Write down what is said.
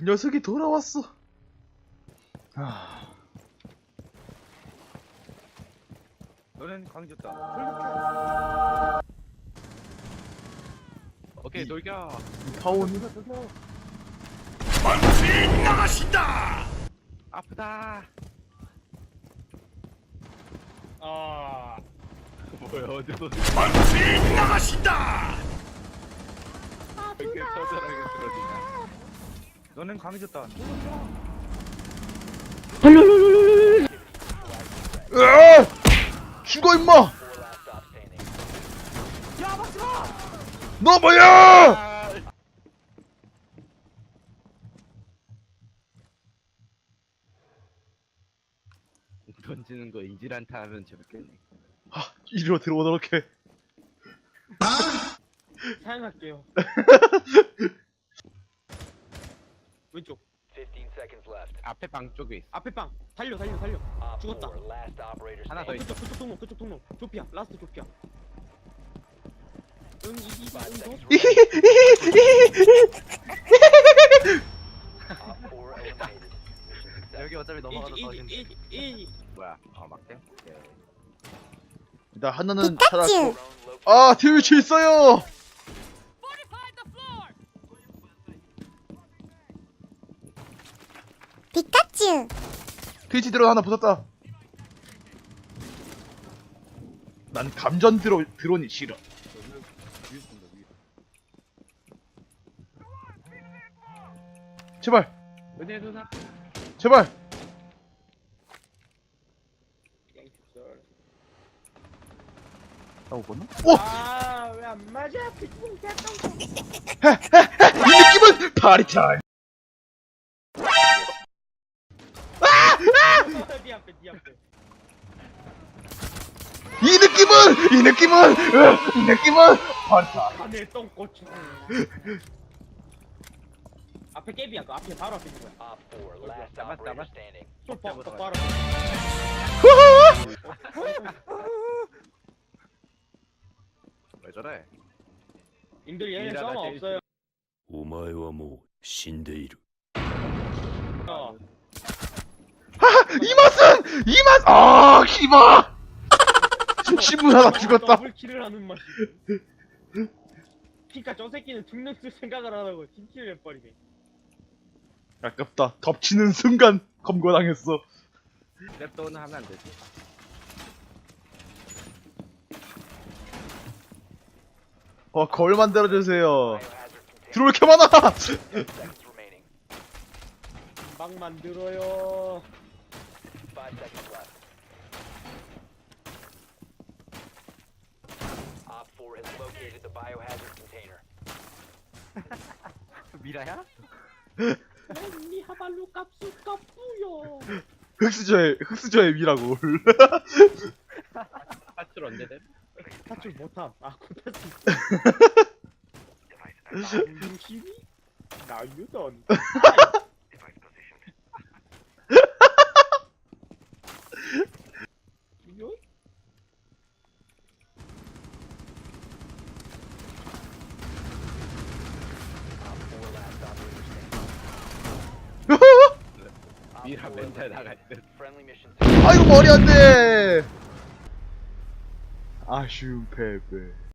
그 녀석이 돌아왔어. 아, 너는 강졌다. 오케이 이- 돌겨. 타온 아프다. 아 뭐야 어디서 아, 이렇게 처절하게 쓰러지냐? 너는 강해졌다. 으아! 죽어 임마! 야 막지마 너 뭐야! 아! 던지는 거 이질한타 하면 재밌겠네. 아, 이리로 들어오도록 해. 사양할게요 왼쪽 15 seconds left. 앞에 방 쪽에 있어. 앞에 빵 달려 달려 달려 Op 죽었다. 4, last operator 하나 더 standing. 있어. 그쪽 그쪽 통로 그쪽 통로 조피아 라스트 조피아 응 이기 Five 응 seconds 너 Op 4 eliminated. Mission success. 여기 어차피 넘어가서 터진다. 이이이이 뭐야? 어 막대? 일단 하나는 찾았고. 아, 트위치 있어요! 피카츄 트위치 드론 하나 부쉈다. 난 감전 드론, 드론이 싫어. 제발, 은혜 누나. 제발! 나오고 나 오! 아왜 안 맞아 피통 됐던 이 느낌은 파리 타임! 네 앞에 네 앞에 이 느낌은! 이 느낌은! 으, 이 느낌은! 파리타임! 하늘 똥꼬치 앞에 깨비야 그 앞에 바로 앞에 있는 거야 Op 4, last 잡았, operator 잡았. standing. 쏙 똑바로 왜 저래? 님들 얘네 일하다 썸 제일 없어요 お前はもう死んでいる。 이 맛! 아, 기마! 신문 하나 죽었다. 더블킬을 하는 맛이 피카 저 새끼는 죽는 쓸 생각을 안 하고 팀킬을 해버리네 아깝다. 덮치는 순간 검거당했어. 랩도는 하면 안 되지. 어, 거울 만들어주세요. Biohazard container. 들어올 게 많아! 10 seconds remaining. 막 만들어요 5 seconds left. Op 4 has located the biohazard container. 미라야? 니 하발루 깝수 깝뿌요 흑수저의, 흑수저의 미라고. 파출 언제 돼? 탈출 못함 아 고타스 나무심이 나유던 이거 Op 4 last operator standing. Op 미라 4 멘탈. Friendly mission success. 아이고, 머리 안 돼! 아쉬운 패배.